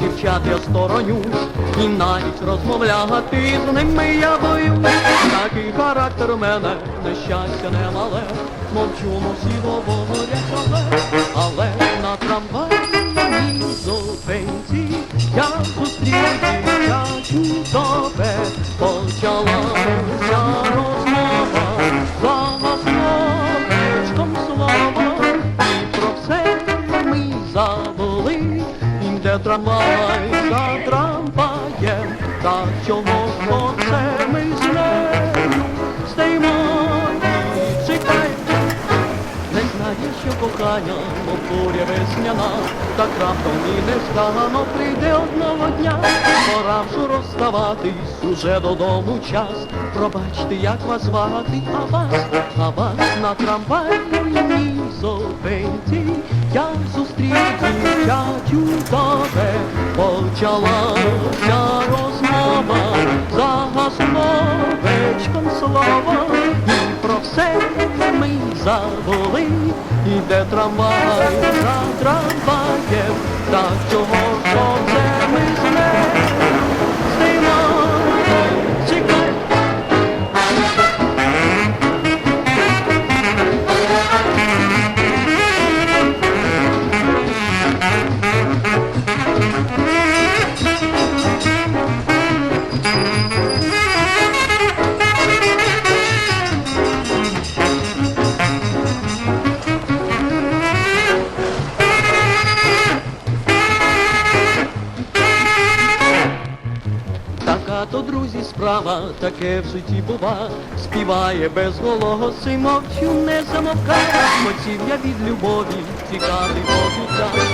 дівчат я сторонюсь, і навіть розмовляти з ними я боюсь. Такий характер у мене, нещастя немале, мовчу, мов всі говорять, але, на трамвайній зупинці. Я зустрів дівчачу тебе, почалася розмова, за словечком і про все ми забули, де трамвай за трамваєм, та чого оце ми з нею стоїмо і. Не знаю, що кохання, мов буря весняна, так раптом і не стано прийде одного дня. Пора вже розставатись, уже додому час. Пробачте, як вас звати, а вас, а вас на трамвайній зупинці. Я зустрів тебе, почалася розмова, за вечком слова, і про все ми забули, іде трамвай за трамваєм, так чого справа, таке в житті бува, співає без голоси, мовчу, не замовкає, хотів я від любові тікати почуття. Куплю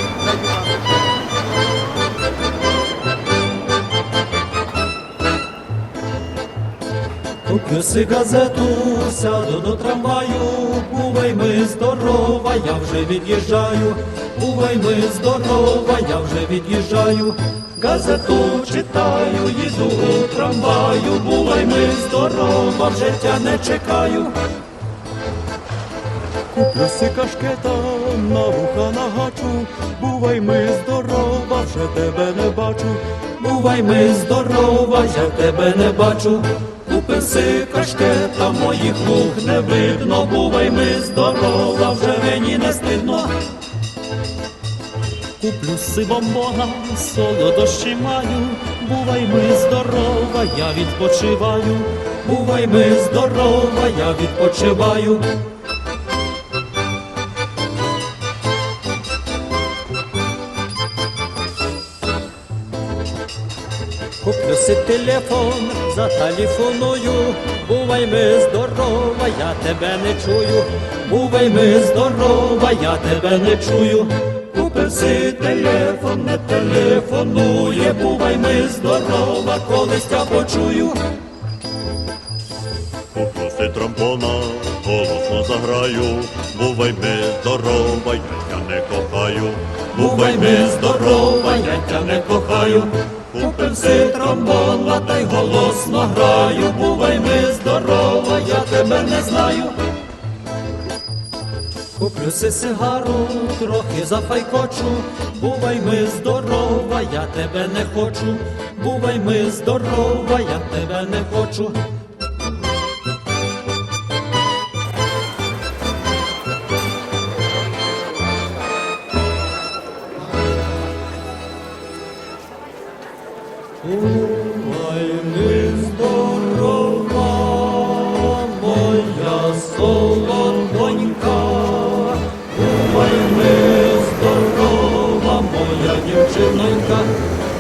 си газету, сяду до трамваю, бувай ми здорова, я вже від'їжджаю, бувай ми здорова, я вже від'їжджаю, газету читаю, їду у трамваю, бувай ми здорова, в життя не чекаю. Куплю си кашкета, на вуха нагачу, бувай ми здорова, вже тебе не бачу, бувай ми здорова, я тебе не бачу. Купи си кашкета, моїх вух не видно, бувай ми здорова, вже мені не стидно. Куплю си бомбона, солодощі маю, бувай ми здорова, я відпочиваю, бувай ми здорова, я відпочиваю. Куплю телефон, зателефоную, бувай ми здорова, я тебе не чую, бувай ми здорова, я тебе не чую. Купив телефон, не телефонує, бувай ми здорова, колись я почую. Попроси тромбона, голосно заграю, бувай ми здорова, я тя не кохаю, Бувай ми здорова, я тя не кохаю. Купив си тромбон, та й голосно граю, бувай ми здорова, я тебе не знаю. Куплю си сигару, трохи зафайкочу, бувай ми здорова, я тебе не хочу, бувай ми здорова, я тебе не хочу.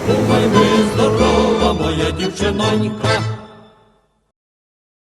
Моя ми здорова, моя дівчинонька.